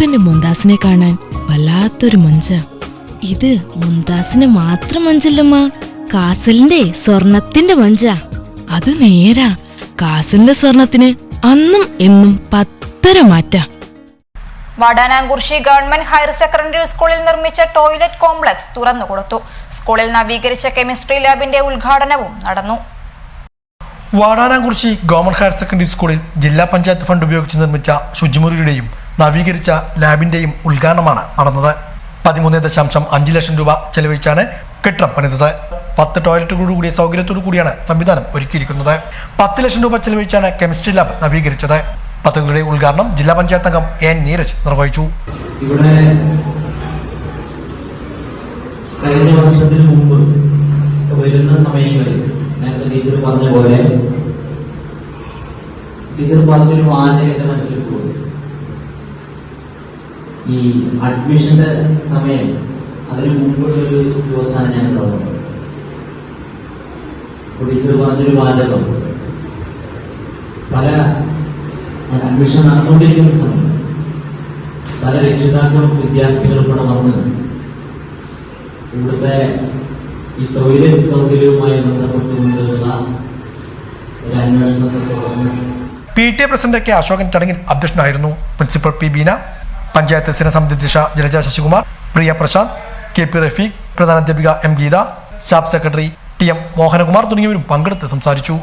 ഇപ്പെന്റെ മുന്താസിനെ കാണാൻ വല്ലാത്തൊരു മഞ്ച. ഇത് മുന്താസിന് മാത്രം മഞ്ചല്ലമ്മ. കാസലിന്റെ സ്വർണത്തിന്റെ മഞ്ച. അത് നേരാ. കാസലിന്റെ സ്വർണത്തിന് അന്നും എന്നും പത്തര മാറ്റ. വടാനാംകുർശി ഗവൺമെന്റ് ഹയർ സെക്കൻഡറി സ്കൂളിൽ നിർമ്മിച്ച ടോയ്ലറ്റ് കോംപ്ലക്സ് തുറന്നുകൊടുത്തു സ്കൂളിൽ നവീകരിച്ച കെമിസ്ട്രി ലാബിന്റെ ഉദ്ഘാടനവും നടന്നു. വാടാനാംകുറിശി ഗവൺമെന്റ് ഹയർ സെക്കൻഡറി സ്കൂളിൽ ജില്ലാ പഞ്ചായത്ത് ഫണ്ട് ഉപയോഗിച്ച് നിർമ്മിച്ച ശുചിമുറിയുടെയും നവീകരിച്ച ലാബിന്റെയും ഉദ്ഘാടനമാണ് നടന്നത്. പതിമൂന്ന് ദശാംശം അഞ്ച് ലക്ഷം രൂപ ചെലവഴിച്ചാണ് കെട്ടിടം പണിതത്. പത്ത് ടോയ്ലറ്റുകളോട് കൂടിയ സൗകര്യത്തോടു കൂടിയാണ് സംവിധാനം ഒരുക്കിയിരിക്കുന്നത്. പത്ത് ലക്ഷം രൂപ ചെലവഴിച്ചാണ് കെമിസ്ട്രി ലാബ് നവീകരിച്ചത്. പദ്ധതിയുടെ ഉദ്ഘാടനം ജില്ലാ പഞ്ചായത്ത് അംഗം എൻ നീരജ് നിർവഹിച്ചു. ഇവിടെ കഴിഞ്ഞ വർഷത്തിന് മുമ്പ് വരുന്ന സമയങ്ങളിൽ നേരത്തെ ടീച്ചർ പറഞ്ഞ പോലെ ടീച്ചർ പറഞ്ഞൊരു വാചകത്തെ ഈ അഡ്മിഷന്റെ സമയം അതിന് മുമ്പുള്ള ഒരു ദിവസമാണ് ഞാൻ ഉണ്ടാവുന്നത് ടീച്ചർ പറഞ്ഞൊരു വാചകം. പല അഡ്മിഷൻ നടന്നുകൊണ്ടിരിക്കുന്ന സമയം പല രക്ഷിതാക്കളും വിദ്യാർത്ഥികളും കൂടെ വന്ന് ഇവിടുത്തെ ഈ ടോയ്ലറ്റ് സൗകര്യവുമായി ബന്ധപ്പെട്ടുകൊണ്ടുള്ള ഒരു അന്വേഷണത്തെ തുടർന്ന് P T A president K Ashokan ചടങ്ങിൽ അധ്യക്ഷനായിരുന്നു പ്രിൻസിപ്പൽ പി ബീന. പഞ്ചായത്ത് സ്ഥിരസമിതി അധ്യക്ഷ Jalaja Sasikumar Priya Prashanth K P Rafeeq പ്രധാനാധ്യാപിക M Geetha staff secretary T M Mohanakumar തുടങ്ങിയവരും പങ്കെടുത്ത് സംസാരിച്ചു.